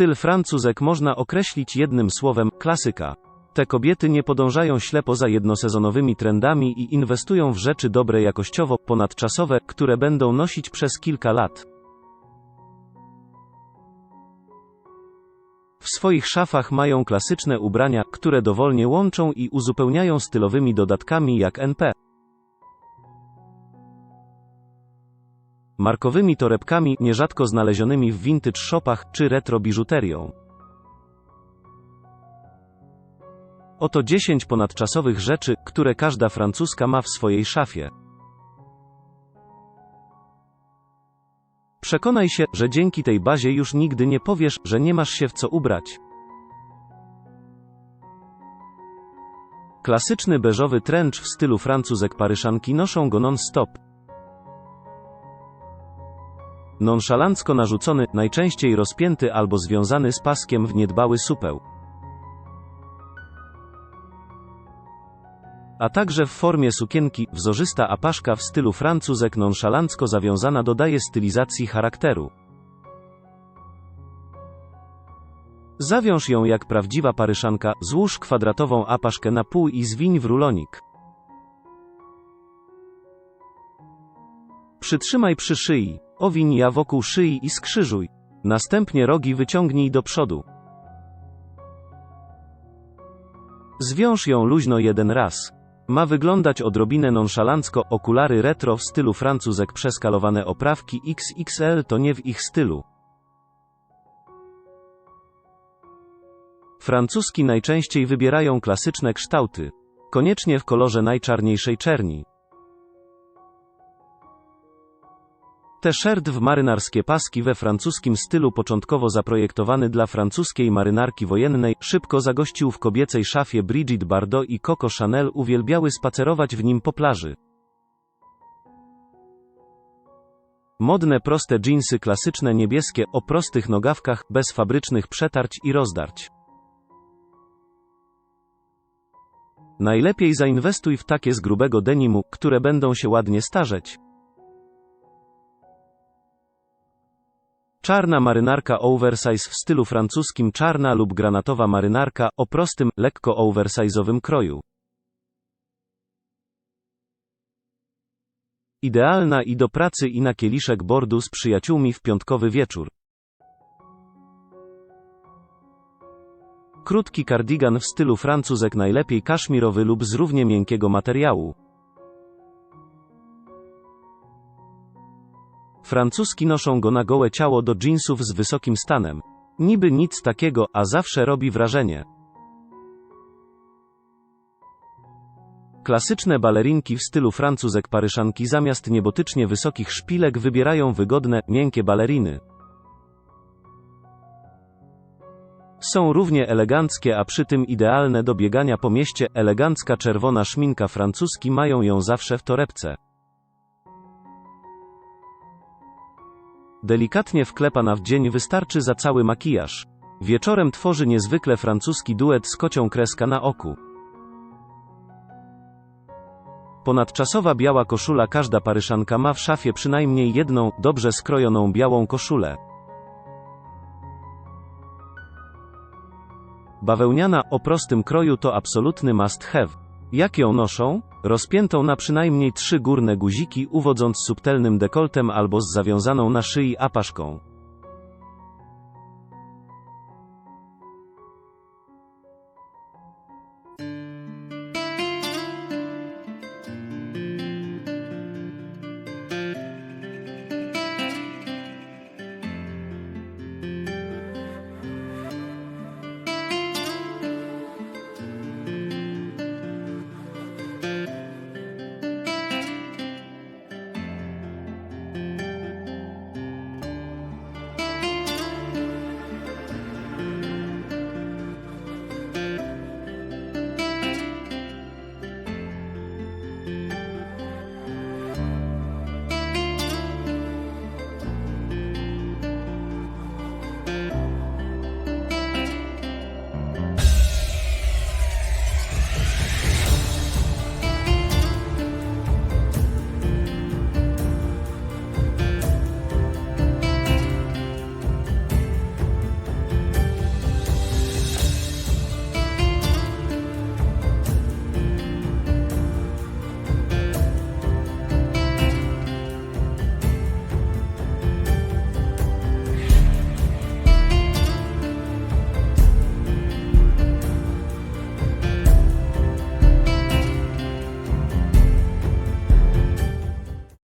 Styl francuzek można określić jednym słowem klasyka. Te kobiety nie podążają ślepo za jednosezonowymi trendami i inwestują w rzeczy dobre jakościowo, ponadczasowe, które będą nosić przez kilka lat. W swoich szafach mają klasyczne ubrania, które dowolnie łączą i uzupełniają stylowymi dodatkami jak NP. Markowymi torebkami, nierzadko znalezionymi w vintage shopach, czy retro biżuterią. Oto 10 ponadczasowych rzeczy, które każda francuska ma w swojej szafie. Przekonaj się, że dzięki tej bazie już nigdy nie powiesz, że nie masz się w co ubrać. Klasyczny beżowy trench w stylu francuzek paryżanki noszą go non-stop. Nonszalancko narzucony, najczęściej rozpięty albo związany z paskiem w niedbały supeł. A także w formie sukienki, wzorzysta apaszka w stylu francuzek nonszalancko zawiązana dodaje stylizacji charakteru. Zawiąż ją jak prawdziwa paryżanka, złóż kwadratową apaszkę na pół i zwiń w rulonik. Przytrzymaj przy szyi, owiń ja wokół szyi i skrzyżuj. Następnie rogi wyciągnij do przodu. Zwiąż ją luźno jeden raz. Ma wyglądać odrobinę nonszalancko, okulary retro w stylu francuzek przeskalowane oprawki XXL to nie w ich stylu. Francuski najczęściej wybierają klasyczne kształty. Koniecznie w kolorze najczarniejszej czerni. T-shirt w marynarskie paski we francuskim stylu początkowo zaprojektowany dla francuskiej marynarki wojennej, szybko zagościł w kobiecej szafie Brigitte Bardot i Coco Chanel uwielbiały spacerować w nim po plaży. Modne proste dżinsy klasyczne niebieskie, o prostych nogawkach, bez fabrycznych przetarć i rozdarć. Najlepiej zainwestuj w takie z grubego denimu, które będą się ładnie starzeć. Czarna marynarka oversize w stylu francuskim czarna lub granatowa marynarka o prostym, lekko oversize'owym kroju. Idealna i do pracy i na kieliszek bordu z przyjaciółmi w piątkowy wieczór. Krótki kardigan w stylu francuzek najlepiej kaszmirowy lub z równie miękkiego materiału. Francuski noszą go na gołe ciało do dżinsów z wysokim stanem. Niby nic takiego, a zawsze robi wrażenie. Klasyczne balerinki w stylu francuzek paryżanki zamiast niebotycznie wysokich szpilek wybierają wygodne, miękkie baleriny. Są równie eleganckie, a przy tym idealne do biegania po mieście, elegancka czerwona szminka francuski mają ją zawsze w torebce. Delikatnie wklepana w dzień wystarczy za cały makijaż. Wieczorem tworzy niezwykle francuski duet z kocią kreska na oku. Ponadczasowa biała koszula każda paryżanka ma w szafie przynajmniej jedną, dobrze skrojoną białą koszulę. Bawełniana o prostym kroju to absolutny must have. Jak ją noszą? Rozpiętą na przynajmniej trzy górne guziki uwodząc subtelnym dekoltem albo z zawiązaną na szyi apaszką.